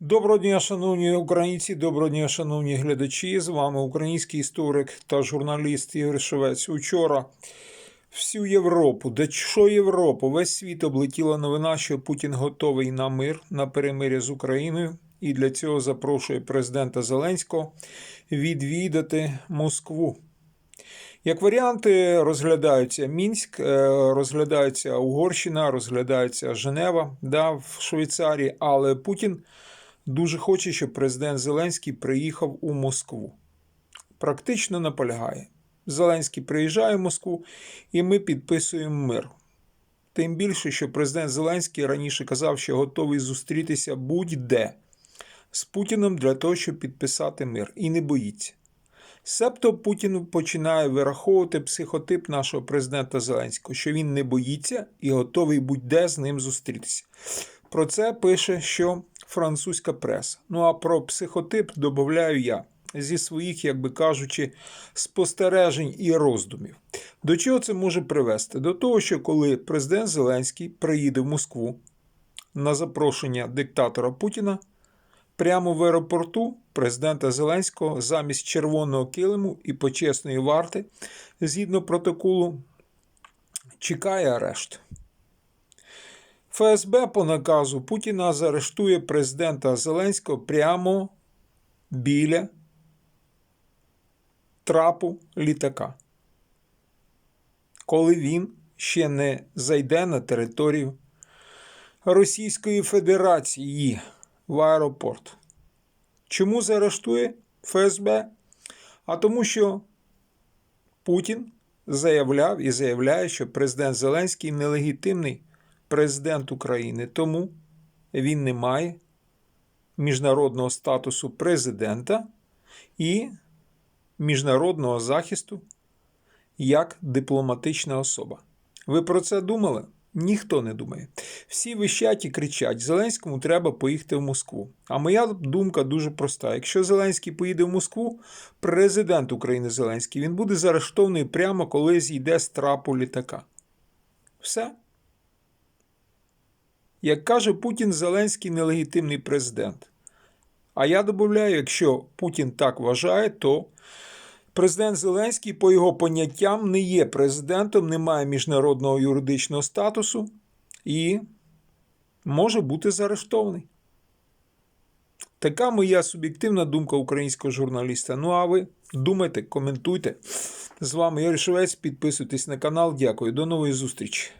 Доброго дня, шановні українці, доброго дня, шановні глядачі. З вами український історик та журналіст Ігор Шевець. Учора всю Європу, де що Європу, весь світ облетіла новина, що Путін готовий на мир, на перемир'я з Україною, і для цього запрошує президента Зеленського відвідати Москву. Як варіанти розглядаються Мінськ, е, розглядається Угорщина, розглядається Женева да, в Швейцарії, але Путін дуже хоче, щоб президент Зеленський приїхав у Москву. Практично наполягає. Зеленський приїжджає в Москву, і ми підписуємо мир. Тим більше, що президент Зеленський раніше казав, що готовий зустрітися будь-де з Путіним для того, щоб підписати мир, і не боїться. Себто Путін починає вираховувати психотип нашого президента Зеленського, що він не боїться і готовий будь-де з ним зустрітися. Про це пише, що французька преса. Ну а про психотип додаю я зі своїх, як би кажучи, спостережень і роздумів. До чого це може привести? До того, що коли президент Зеленський приїде в Москву на запрошення диктатора Путіна, прямо в аеропорту президента Зеленського замість червоного килиму і почесної варти, згідно протоколу, чекає арешт. ФСБ по наказу Путіна заарештує президента Зеленського прямо біля трапу літака, коли він ще не зайде на територію Російської Федерації в аеропорт. Чому заарештує ФСБ? А тому, що Путін заявляв і заявляє, що президент Зеленський нелегітимний президент України, тому він не має міжнародного статусу президента і міжнародного захисту як дипломатична особа. Ви про це думали? Ніхто не думає. Всі вищать і кричать: Зеленському треба поїхати в Москву. А моя думка дуже проста: якщо Зеленський поїде в Москву, президент України Зеленський він буде заарештований прямо коли зійде з трапу літака. Все. Як каже Путін, Зеленський нелегітимний президент. А я додаю, якщо Путін так вважає, то президент Зеленський, по його поняттям, не є президентом, не має міжнародного юридичного статусу і може бути заарештований. Така моя суб'єктивна думка українського журналіста. Ну а ви думайте, коментуйте. З вами Юрій Швець. Підписуйтесь на канал. Дякую. До нової зустрічі.